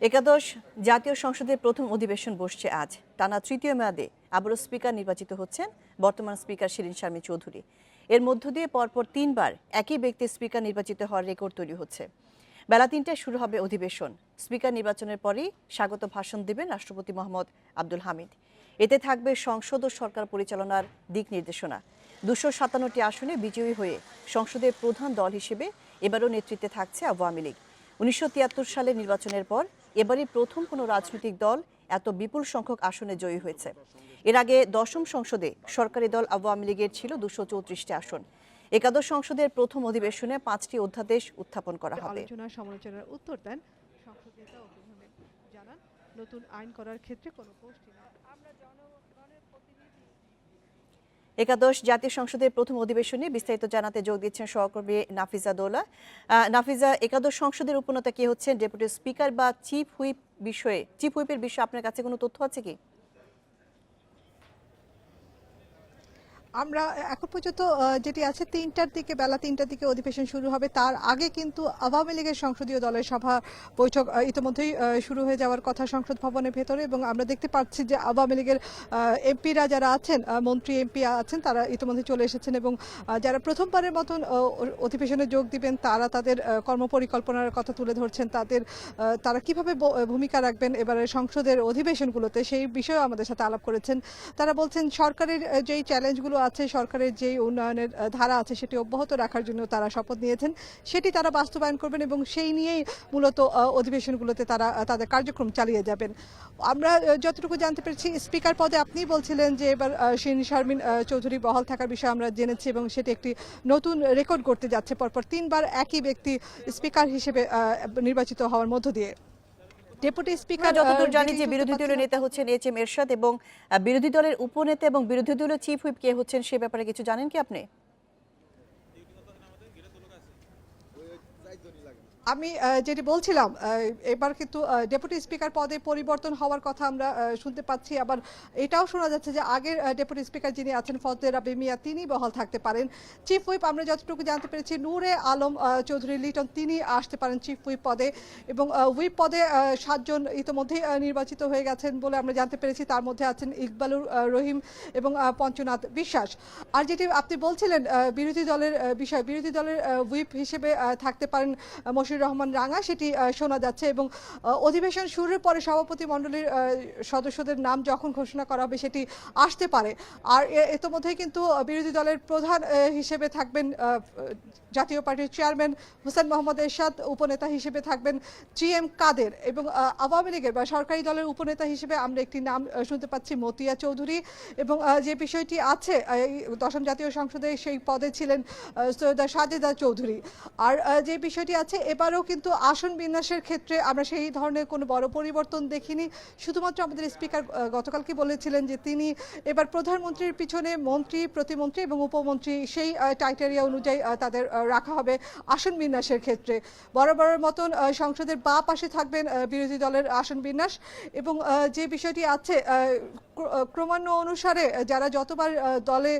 একাদশ জাতীয় সংসদের প্রথম অধিবেশন বসছে আজ। টানা তৃতীয় মেয়াদে আবারও স্পিকার নির্বাচিত হচ্ছেন বর্তমান স্পিকার শিরিন শারমিন চৌধুরী। এর মধ্য দিয়ে পরপর তিনবার একই ব্যক্তি স্পিকার নির্বাচিত হওয়ার রেকর্ড তৈরি হচ্ছে। বেলা তিনটায় শুরু হবে অধিবেশন। স্পিকার নির্বাচনের পরেই স্বাগত ভাষণ দেবেন রাষ্ট্রপতি মোহাম্মদ আব্দুল হামিদ। এতে থাকবে সংসদ ও সরকার পরিচালনার দিক নির্দেশনা। দুশো সাতান্নটি আসনে বিজয়ী হয়ে সংসদের প্রধান দল হিসেবে এবারও নেতৃত্বে থাকছে আওয়ামী লীগ। উনিশশো তিয়াত্তর সালে নির্বাচনের পর এবারই প্রথম কোনো রাজনৈতিক দল এত বিপুল সংখ্যক আসনে জয়ী হয়েছে। এর আগে দশম সংসদে সরকারি দল আওয়ামী লীগের ছিল দুশো চৌত্রিশটি আসন। একাদশ সংসদের প্রথম অধিবেশনে পাঁচটি অধ্যাদেশ উত্থাপন করা হবে। আলোচনা সমালোচনার উত্তর দেন জানান, নতুন আইন করার ক্ষেত্রে কোনো আমরা একাদশ জাতীয় সংসদের প্রথম অধিবেশনে বিস্তারিত জানাতে যোগ দিচ্ছেন সহকর্মী নাফিজা দোলা। নাফিজা, একাদশ সংসদের উপনেতা কে হচ্ছেন? ডেপুটি স্পিকার বা চিফ হুইপ বিষয়ে চিফ হুইপের বিষয়ে আপনার কাছে কোনো তথ্য আছে কি? আমরা এখন পর্যন্ত যেটি আছে তিনটার দিকে, বেলা তিনটার দিকে অধিবেশন শুরু হবে। তার আগে কিন্তু আওয়ামী লীগের সংসদীয় দলের সভা বৈঠক ইতিমধ্যেই শুরু হয়ে যাওয়ার কথা সংসদ ভবনের ভেতরে এবং আমরা দেখতে পাচ্ছি যে আওয়ামী লীগের এমপিরা যারা আছেন মন্ত্রী, এমপি আছেন, তারা ইতিমধ্যে চলে এসেছেন এবং যারা প্রথমবারের মতন অধিবেশনে যোগ দিবেন, তারা তাদের কর্মপরিকল্পনার কথা তুলে ধরছেন। তাদের তারা কীভাবে ভূমিকা রাখবেন এবারে সংসদের অধিবেশনগুলোতে সেই বিষয়েও আমাদের সাথে আলাপ করেছেন। তারা বলছেন, সরকারের যেই চ্যালেঞ্জগুলো আছে, সরকারের যেই উন্নয়নের ধারা আছে সেটি অব্যাহত রাখার জন্য তারা শপথ নিয়েছেন। সেটি তারা বাস্তবায়ন করবেন এবং সেই নিয়েই মূলত অধিবেশনগুলোতে তারা তাদের কার্যক্রম চালিয়ে যাবেন। আমরা যতটুকু জানতে পেরেছি, স্পিকার পদে আপনি বলছিলেন যে এবার শিরিন শারমিন চৌধুরী বহাল থাকার বিষয়ে আমরা জেনেছি এবং সেটি একটি নতুন রেকর্ড করতে যাচ্ছে। পরপর তিনবার একই ব্যক্তি স্পিকার হিসেবে নির্বাচিত হওয়ার মধ্য দিয়ে। ডেপুটি স্পিকার যতদূর জানি যে বিরোধী দলের নেতা হচ্ছেন এইচ এম এরশাদ এবং বিরোধী দলের উপনেতা এবং বিরোধী দলের চিফ হুইপ কে হচ্ছেন সে ব্যাপারে কিছু জানেন কি আপনি? আমি যেটি বলছিলাম এবার কিন্তু ডেপুটি স্পিকার পদে পরিবর্তন হওয়ার কথা আমরা শুনতে পাচ্ছি। আবার এটাও শোনা যাচ্ছে যে আগের ডেপুটি স্পিকার যিনি আছেন ফজলে রাবি মিয়া তিনি বহাল থাকতে পারেন। চিফ হুইপ আমরা যতটুকু জানতে পেরেছি নূরে আলম চৌধুরী লিটন তিনি আসতে পারেন চিফ হুইপ পদে। এবং হুইপ পদে সাতজন ইতিমধ্যেই নির্বাচিত হয়ে গেছেন বলে আমরা জানতে পেরেছি। তার মধ্যে আছেন ইকবালুর রহিম এবং পঞ্চনাথ বিশ্বাস। আর যেটি আপনি বলছিলেন বিরোধী দলের বিষয় বিরোধী দলের হুইপ হিসেবে থাকতে পারেন আহ, মশিউর রহমান রাঙা, সেটি শোনা যাচ্ছে এবং অধিবেশন শুরুর পরে সভাপতি মণ্ডলীর সদস্যদের নাম যখন ঘোষণা করা হবে সেটি আসতে পারে। আর ইতোমধ্যেই কিন্তু বিরোধী দলের প্রধান হিসেবে থাকবেন জাতীয় পার্টির চেয়ারম্যান হোসেন মোহাম্মদ এরশাদ, উপনেতা হিসেবে থাকবেন জি এম কাদের এবং আওয়ামী লীগের বা সরকারি দলের উপনেতা হিসেবে আমরা একটি নাম শুনতে পাচ্ছি মতিয়া চৌধুরী এবং যে বিষয়টি আছে দশম জাতীয় সংসদে সেই পদে ছিলেন সৈয়দা সাজেদা চৌধুরী। আর যে বিষয়টি আছে এবারও কিন্তু আসন বিন্যাসের ক্ষেত্রে আমরা সেই ধরনের কোনো বড় পরিবর্তন দেখিনি। শুধুমাত্র আমাদের স্পিকার গতকালকে বলেছিলেন যে তিনি এবার প্রধানমন্ত্রীর পিছনে মন্ত্রী, প্রতিমন্ত্রী এবং উপমন্ত্রী সেই টাইটেরিয়া অনুযায়ী তাদের রাখা হবে আসন বিন্যাসের ক্ষেত্রে। বরাবরের মতন সংসদের বা পাশে থাকবেন বিরোধী দলের আসন বিন্যাস এবং যে বিষয়টি আছে আহ, ক্র- আহ, ক্রমান্বয় অনুসারে যারা যতবার দলে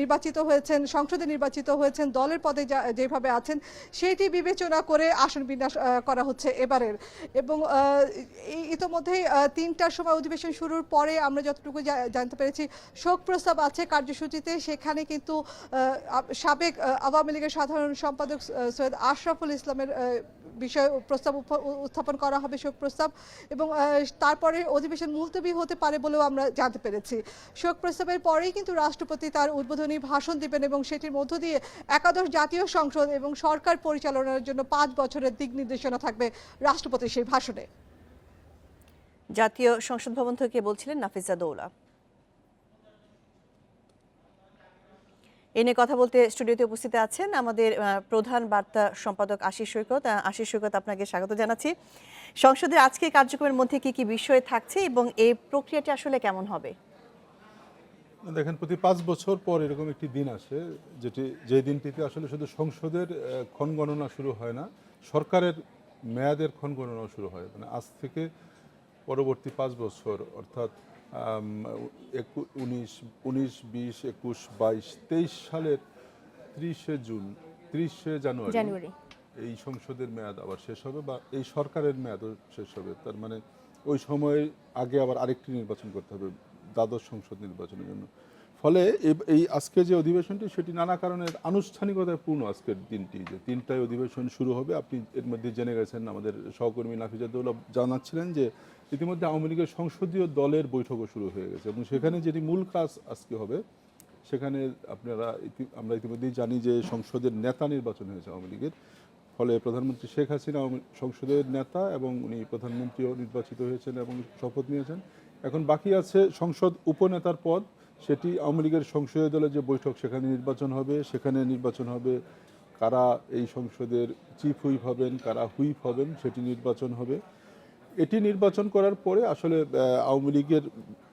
নির্বাচিত হয়েছেন সংসদে নির্বাচিত হয়েছেন দলের পদে যেভাবে আছেন সেইটি বিবেচনা করে আসন বিন্যাস করা হচ্ছে এবারের। এবং ইতোমধ্যেই তিনটার সময় অধিবেশন শুরুর পরে আমরা যতটুকু জানতে পেরেছি শোক প্রস্তাব আছে কার্যসূচিতে। সেখানে কিন্তু সাবেক আওয়ামী লীগের সাধারণ সম্পাদক সৈয়দ আশরাফুল ইসলামের বিষয় প্রস্তাব উত্থাপন করা হবে শোক প্রস্তাব এবং তারপরে অধিবেশন মুলতবি হতে পারে বলেও আমরা জানতে পেরেছি। শোক প্রস্তাবের পরেই কিন্তু রাষ্ট্রপতি তার উদ্বোধনী ভাষণ দিবেন এবং সেটির মধ্য দিয়ে একাদশ জাতীয় সংসদ এবং সরকার পরিচালনার জন্য পাঁচ বছরের দিক নির্দেশনা থাকবে রাষ্ট্রপতির সেই ভাষণে। জাতীয় সংসদ ভবন থেকে বলছিলেন নাফিজা দৌলা। এ নিয়ে কথা বলতে স্টুডিওতে উপস্থিত আছেন আমাদের প্রধান বার্তা সম্পাদক আশিস সৈকত। আশিস সৈকত আপনাকে স্বাগত জানাচ্ছি। সংসদের আজকে কার্যক্রমের মধ্যে কি কি বিষয় থাকছে এবং এই প্রক্রিয়াটি আসলে কেমন হবে? দেখেন প্রতি পাঁচ বছর পর এরকম একটি দিন আসে যেটি যে দিনটিতে আসলে শুধু সংসদের আহ, ক্ষণ গণনা শুরু হয় না সরকারের মেয়াদের ক্ষণ গণনা শুরু হয়। মানে আজ থেকে পরবর্তী পাঁচ বছর অর্থাৎ উনিশ উনিশ বিশ একুশ বাইশ তেইশ সালের ত্রিশে জুন ত্রিশে জানুয়ারি। এই সংসদের মেয়াদ আবার শেষ হবে বা এই সরকারের মেয়াদও শেষ হবে। তার মানে ওই সময়ের আগে আবার আরেকটি নির্বাচন করতে হবে দ্বাদশ সংসদ নির্বাচনের জন্য। ফলে এই আজকে যে অধিবেশনটি, সেটি নানা কারণে আনুষ্ঠানিকতায় পূর্ণ আজকের দিনটি। যে তিনটায় অধিবেশন শুরু হবে, আপনি এর মধ্যে জেনে গেছেন আমাদের সহকর্মী নাফিজাদুল্লাহ জানাচ্ছিলেন যে ইতিমধ্যে আওয়ামী লীগের সংসদীয় দলের বৈঠকও শুরু হয়ে গেছে এবং সেখানে যেটি মূল কাজ আজকে হবে, সেখানে আপনারা আমরা ইতিমধ্যেই জানি যে সংসদের নেতা নির্বাচন হয়েছে আওয়ামী লীগের। ফলে প্রধানমন্ত্রী শেখ হাসিনা সংসদের নেতা এবং উনি প্রধানমন্ত্রীও নির্বাচিত হয়েছেন এবং শপথ নিয়েছেন। এখন বাকি আছে সংসদ উপনেতার পদ। সেটি আওয়ামী লীগের সংসদীয় দলের যে বৈঠক সেখানে নির্বাচন হবে। সেখানে নির্বাচন হবে কারা এই সংসদের চিফ হুইপ হবেন কারা হুইপ হবেন সেটি নির্বাচন হবে। এটি নির্বাচন করার পরে আসলে আওয়ামী লীগের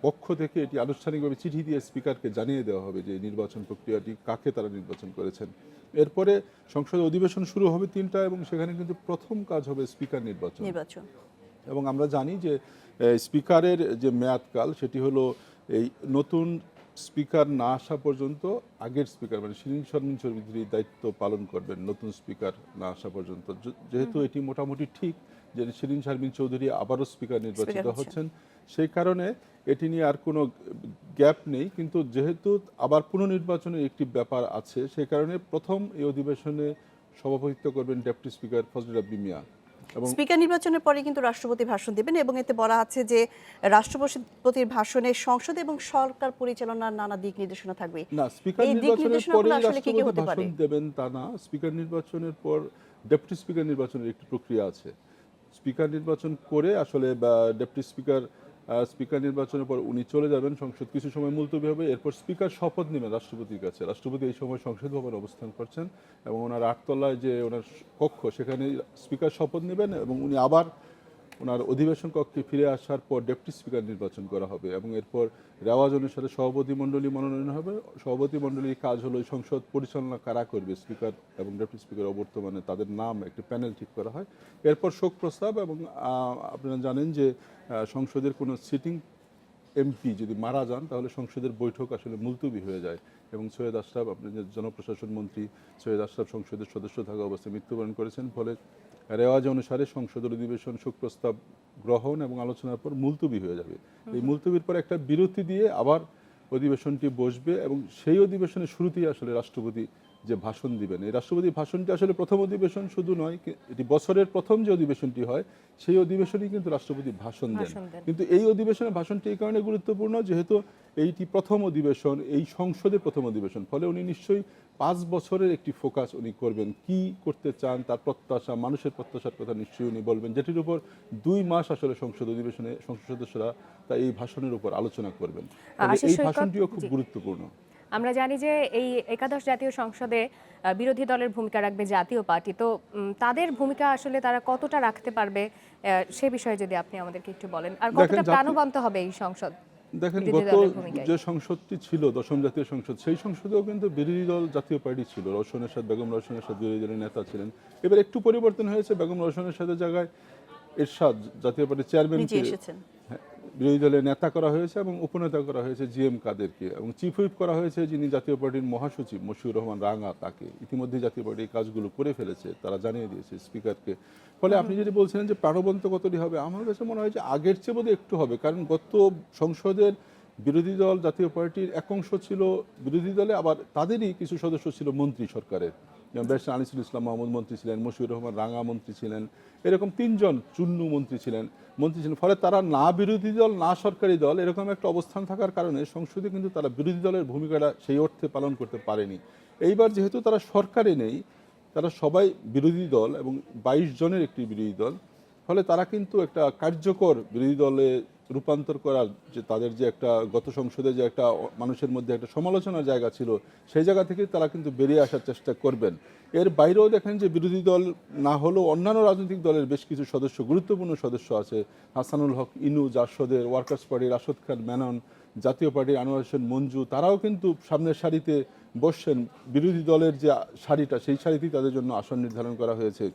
পক্ষ থেকে এটি আনুষ্ঠানিকভাবে চিঠি দিয়ে স্পিকারকে জানিয়ে দেওয়া হবে যে নির্বাচন প্রক্রিয়াটি কাকে তারা নির্বাচন করেছেন। এরপরে সংসদ অধিবেশন শুরু হবে তিনটা এবং সেখানে কিন্তু প্রথম কাজ হবে স্পিকার নির্বাচন। নির্বাচন। এবং আমরা জানি যে স্পিকারের যে মেয়াদকাল সেটি হলো এই নতুন স্পিকার না আসা পর্যন্ত আগের স্পিকার মানে শিরিন শর্মিন চৌধুরী দায়িত্ব পালন করবেন নতুন স্পিকার না আসা পর্যন্ত। যেহেতু এটি মোটামুটি ঠিক যে শিরিন শারমিন চৌধুরী আবারও স্পিকার নির্বাচিত হচ্ছেন। সেই কারণে এটি নিয়ে আর কোনো গ্যাপ নেই কিন্তু যেহেতু আবার পুনর্নির্বাচনের একটি ব্যাপার আছে সেই কারণে প্রথম এই অধিবেশনে সভাপতিত্ব করবেন deputy speaker Fazlul Rabbi Mia. Speaker নির্বাচনের পরে কিন্তু রাষ্ট্রপতি ভাষণ দেবেন এবং এতে বলা আছে যে রাষ্ট্রপতির ভাষণে সংসদ এবং সরকার পরিচালনার নানা দিক নির্দেশনা থাকবে না স্পিকার নির্বাচনের পরে রাষ্ট্রপতি? ভাষণ দেবেন তা না স্পিকার নির্বাচনের পর ডেপুটি স্পিকার নির্বাচনের একটি প্রক্রিয়া আছে স্পিকার নির্বাচন করে আসলে ডেপুটি স্পিকার স্পিকার নির্বাচনের পর উনি চলে যাবেন, সংসদ কিছু সময় মুলতবি হবে, এরপর স্পিকার শপথ নেবেন রাষ্ট্রপতির কাছে। রাষ্ট্রপতি এই সময় সংসদ ভবনে অবস্থান করছেন এবং ওনার আটতলায় যে ওনার কক্ষ, সেখানে স্পিকার শপথ নেবেন এবং উনি আবার ওনার অধিবেশন কক্ষে ফিরে আসার পর ডেপুটি স্পিকার নির্বাচন করা হবে এবং এরপর রেওয়াজ অনুসারে সভাপতি মণ্ডলী মনোনয়ন হবে। সভাপতি মণ্ডলীর কাজ হলো সংসদ পরিচালনা কারা করবে, স্পিকার এবং ডেপুটি স্পিকার অবর্তমানে তাদের নাম একটি প্যানেল ঠিক করা হয়। এরপর শোক প্রস্তাব এবং আপনারা জানেন যে সংসদের কোনো সিটিং এমপি যদি মারা যান, তাহলে সংসদের বৈঠক আসলে মুলতবি হয়ে যায় এবং সৈয়দ আশরাফ আপনি জনপ্রশাসন মন্ত্রী সৈয়দ আশরাফ সংসদের সদস্য থাকা অবস্থায় মৃত্যুবরণ করেছেন। ফলে রেওয়াজ অনুসারে সংসদের অধিবেশন শোক প্রস্তাব গ্রহণ এবং আলোচনার পর মুলতবি হয়ে যাবে। এই মুলতবির পর একটা বিরতি দিয়ে আবার অধিবেশনটি বসবে এবং সেই অধিবেশনের শুরুতেই আসলে রাষ্ট্রপতি যে ভাষণ দিবেন। এই রাষ্ট্রপতি ভাষণটি আসলে প্রথম অধিবেশন শুধু নয় এটি বছরের প্রথম যে অধিবেশনটি হয় সেই অধিবেশনেই কিন্তু রাষ্ট্রপতি ভাষণ দেন। কিন্তু এই অধিবেশনের ভাষণটি এই কারণে গুরুত্বপূর্ণ যেহেতু এইটি প্রথম অধিবেশন এই সংসদের প্রথম অধিবেশন। ফলে উনি নিশ্চয়ই পাঁচ বছরের একটি ফোকাস উনি করবেন। কি করতে চান তার প্রত্যাশা মানুষের প্রত্যাশার কথা নিশ্চয়ই উনি বলবেন যেটির উপর দুই মাস আসলে সংসদ অধিবেশনে সংসদ সদস্যরা তা এই ভাষণের উপর আলোচনা করবেন। এই ভাষণটিও খুব গুরুত্বপূর্ণ। আমরা জানি যে এই একাদশ জাতীয় সংসদে আহ, বিরোধী দলের ভূমিকা রাখবে জাতীয় পার্টি। তো তাদের ভূমিকা আসলে তারা কতটা রাখতে পারবে সে বিষয়ে যদি আপনি আমাদেরকে একটু বলেন। আর কতটা প্রাণবন্ত হবে এই সংসদ দেখেন গত যে সংসদটি ছিল দশম জাতীয় সংসদ সেই সংসদেও কিন্তু বিরোধী দল জাতীয় পার্টি ছিল। রওশনের সাথে বেগম রওশনের সাথে বিরোধী দলের নেতা ছিলেন। এবার একটু পরিবর্তন হয়েছে বেগম রওশনের সাথে জায়গায় এরশাদ জাতীয় পার্টির চেয়ারম্যান হ্যাঁ, বিরোধী দলের নেতা করা হয়েছে এবং উপনেতা করা হয়েছে জি এম কাদেরকে এবং চিফ হুইপ করা হয়েছে যিনি জাতীয় পার্টির মহাসচিব, মশিউর রহমান রাঙা তাকে। ইতিমধ্যে জাতীয় পার্টি কাজগুলো করে ফেলেছে, তারা জানিয়ে দিয়েছে স্পিকারকে। ফলে আপনি যদি বলছিলেন যে প্রাণবন্ত কতটি হবে, আমার কাছে মনে হয় যে আগের চেয়ে বোধহয় একটু হবে, কারণ গত সংসদের বিরোধী দল জাতীয় পার্টির এক অংশ ছিল বিরোধী দলে, আবার তাদেরই কিছু সদস্য ছিল মন্ত্রী সরকারের। যেমন ব্যারিস্টার আনিসুল ইসলাম মাহমুদ মন্ত্রী ছিলেন, মশিউর রহমান রাঙা মন্ত্রী ছিলেন, এরকম তিনজন চুন্নু মন্ত্রী ছিলেন মন্ত্রী ছিলেন। ফলে তারা না বিরোধী দল, না সরকারি দল এরকম একটা অবস্থান থাকার কারণে সংসদে কিন্তু তারা বিরোধী দলের ভূমিকাটা সেই অর্থে পালন করতে পারেনি। এইবার যেহেতু তারা সরকারে নেই, তারা সবাই বিরোধী দল এবং বাইশ জনের একটি বিরোধী দল, ফলে তারা কিন্তু একটা কার্যকর বিরোধী দলে রূপান্তর করার যে তাদের যে একটা গত সংসদে যে একটা মানুষের মধ্যে একটা সমালোচনার জায়গা ছিল, সেই জায়গা থেকে তারা কিন্তু বেরিয়ে আসার চেষ্টা করবেন। এর বাইরেও দেখেন যে বিরোধী দল না হলেও অন্যান্য রাজনৈতিক দলের বেশ কিছু সদস্য, গুরুত্বপূর্ণ সদস্য আছে। হাসানুল হক, ইনু জাসদের ওয়ার্কার্স পার্টির রাশদ খান, মেনন, জাতীয় পার্টির আনোয়ার হোসেন, মঞ্জু, তারাও কিন্তু সামনের সারিতে বসছেন। বিরোধী দলের যে সারিটা, সেই সারিতেই তাদের জন্য আসন নির্ধারণ করা হয়েছে।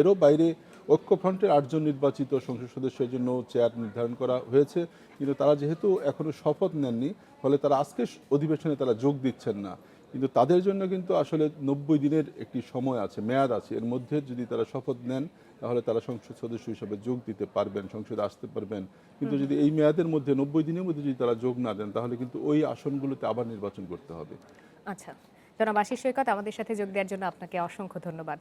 এরও বাইরে ঐক্যফ্রন্টের আটজন নির্বাচিত সংসদ সদস্যের জন্য চেয়ার নির্ধারণ করা হয়েছে। কিন্তু তারা যেহেতু এখনও শপথ নেননি ফলে তারা আজকে অধিবেশনে তারা যোগ দিচ্ছেন না। কিন্তু তাদের জন্য কিন্তু আসলে নব্বই দিনের একটি সময় আছে মেয়াদ আছে। এর মধ্যে যদি তারা শপথ নেন তাহলে তারা সংসদ সদস্য হিসাবে যোগ দিতে পারবেন সংসদে আসতে পারবেন। কিন্তু যদি এই মেয়াদের মধ্যে নব্বই দিনের মধ্যে যদি তারা যোগ না দেন তাহলে কিন্তু ওই আসনগুলোতে আবার নির্বাচন করতে হবে। আচ্ছা। জনাব আশিস সৈকত আমাদের সাথে যোগ দেওয়ার জন্য আপনাকে অসংখ্য ধন্যবাদ।